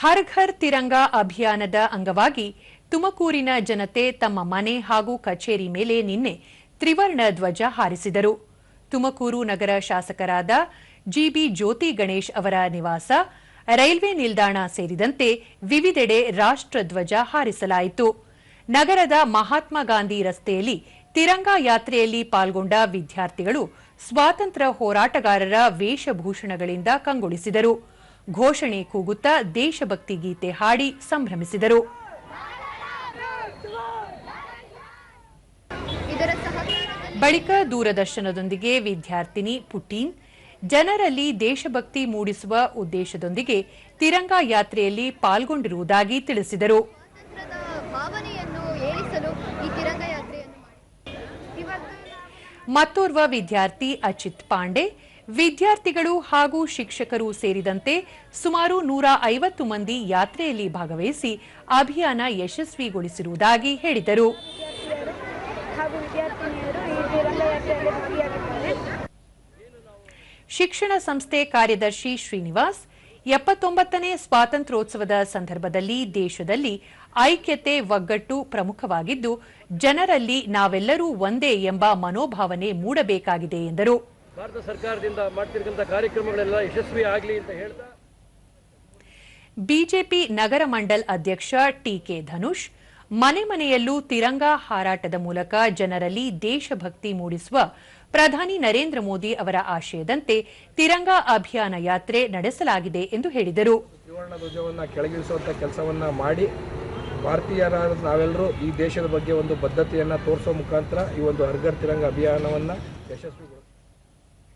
ಹರ್ ಘರ್ ತಿರಂಗಾ ಅಭಿಯಾನದ ಅಂಗವಾಗಿ ತುಮಕೂರಿನ ಜನತೆ ತಮ್ಮ ಮನೆ ಹಾಗೂ ಕಚೇರಿ ಮೇಲೆ ನಿನ್ನೆ ತ್ರಿವರ್ಣ ಧ್ವಜ ಹಾರಿಸಿದರು. ತುಮಕೂರು ನಗರ ಶಾಸಕರಾದ ಜಿಬಿ ಜ್ಯೋತಿ ಗಣೇಶ್ ಅವರ ನಿವಾಸ, ರೈಲ್ವೆ ನಿಲ್ದಾಣ ಸೇರಿದಂತೆ ವಿವಿಧೆಡೆ ರಾಷ್ಟ್ರಧ್ವಜ ಹಾರಿಸಲಾಯಿತು. ನಗರದ ಮಹಾತ್ಮ ಗಾಂಧಿ ರಸ್ತೆಯಲ್ಲಿ ತಿರಂಗಾ ಯಾತ್ರೆಯಲ್ಲಿ ಪಾಲ್ಗೊಂಡ ವಿದ್ಯಾರ್ಥಿಗಳು ಸ್ವಾತಂತ್ರ್ಯ ಹೋರಾಟಗಾರರ ವೇಷಭೂಷಣಗಳಿಂದ ಕಂಗೊಳಿಸಿದರು. ಘೋಷಣೆ ಕೂಗುತ್ತಾ ದೇಶಭಕ್ತಿ ಗೀತೆ ಹಾಡಿ ಸಂಭ್ರಮಿಸಿದರು. ಬಳಿಕ ದೂರದರ್ಶನದೊಂದಿಗೆ ವಿದ್ಯಾರ್ಥಿನಿ ಪುಟೀನ್ ಜನರಲ್ಲಿ ದೇಶಭಕ್ತಿ ಮೂಡಿಸುವ ಉದ್ದೇಶದೊಂದಿಗೆ ತಿರಂಗಾ ಯಾತ್ರೆಯಲ್ಲಿ ಪಾಲ್ಗೊಂಡಿರುವುದಾಗಿ ತಿಳಿಸಿದರು. ಮತ್ತೋರ್ವ ವಿದ್ಯಾರ್ಥಿ ಅಚಿತ್ ಪಾಂಡೆ ವಿದ್ಯಾರ್ಥಿಗಳು ಹಾಗೂ ಶಿಕ್ಷಕರು ಸೇರಿದಂತೆ ಸುಮಾರು ನೂರ ಐವತ್ತು ಮಂದಿ ಯಾತ್ರೆಯಲ್ಲಿ ಭಾಗವಹಿಸಿ ಅಭಿಯಾನ ಯಶಸ್ವಿಗೊಳಿಸಿರುವುದಾಗಿ ಹೇಳಿದರು. ಶಿಕ್ಷಣ ಸಂಸ್ಥೆ ಕಾರ್ಯದರ್ಶಿ ಶ್ರೀನಿವಾಸ್ ಎಪ್ಪತ್ತೊಂಬತ್ತನೇ ಸ್ವಾತಂತ್ರ್ಯೋತ್ಸವದ ಸಂದರ್ಭದಲ್ಲಿ ದೇಶದಲ್ಲಿ ಐಕ್ಯತೆ ಒಗ್ಗಟ್ಟು ಪ್ರಮುಖವಾಗಿದ್ದು ಜನರಲ್ಲಿ ನಾವೆಲ್ಲರೂ ಒಂದೇ ಎಂಬ ಮನೋಭಾವನೆ ಮೂಡಬೇಕಾಗಿದೆ ಎಂದರು. ಭಾರತ ಸರ್ಕಾರದಿಂದ ಮಾಡ್ತಿರ್ತಕ್ಕಂಥ ಕಾರ್ಯಕ್ರಮಗಳೆಲ್ಲ ಯಶಸ್ವಿ ಆಗಲಿ ಅಂತ ಹೇಳ್ತಾ ಬಿಜೆಪಿ ನಗರ ಮಂಡಲ್ ಅಧ್ಯಕ್ಷ ಟಿಕೆ ಧನುಷ್ ಮನೆ ಮನೆಯಲ್ಲೂ ತಿರಂಗಾ ಹಾರಾಟದ ಮೂಲಕ ಜನರಲ್ಲಿ ದೇಶಭಕ್ತಿ ಮೂಡಿಸುವ ಪ್ರಧಾನಿ ನರೇಂದ್ರ ಮೋದಿ ಅವರ ಆಶಯದಂತೆ ತಿರಂಗಾ ಅಭಿಯಾನ ಯಾತ್ರೆ ನಡೆಸಲಾಗಿದೆ ಎಂದು ಹೇಳಿದರು. ತ್ರಿವರ್ಣ ಧ್ವಜವನ್ನು ಕೆಲಸವನ್ನ ಮಾಡಿ ಭಾರತೀಯರಾದ ನಾವೆಲ್ಲರೂ ಈ ದೇಶದ ಬಗ್ಗೆ ಒಂದು ಬದ್ಧತೆಯನ್ನು ತೋರಿಸೋ ಮುಖಾಂತರ ಈ ಒಂದು ಹರ್ಗರ್ ತಿರಂಗ ಅಭಿಯಾನವನ್ನು ಯಶಸ್ವಿಗೊಳಿಸ್ತೀವಿ.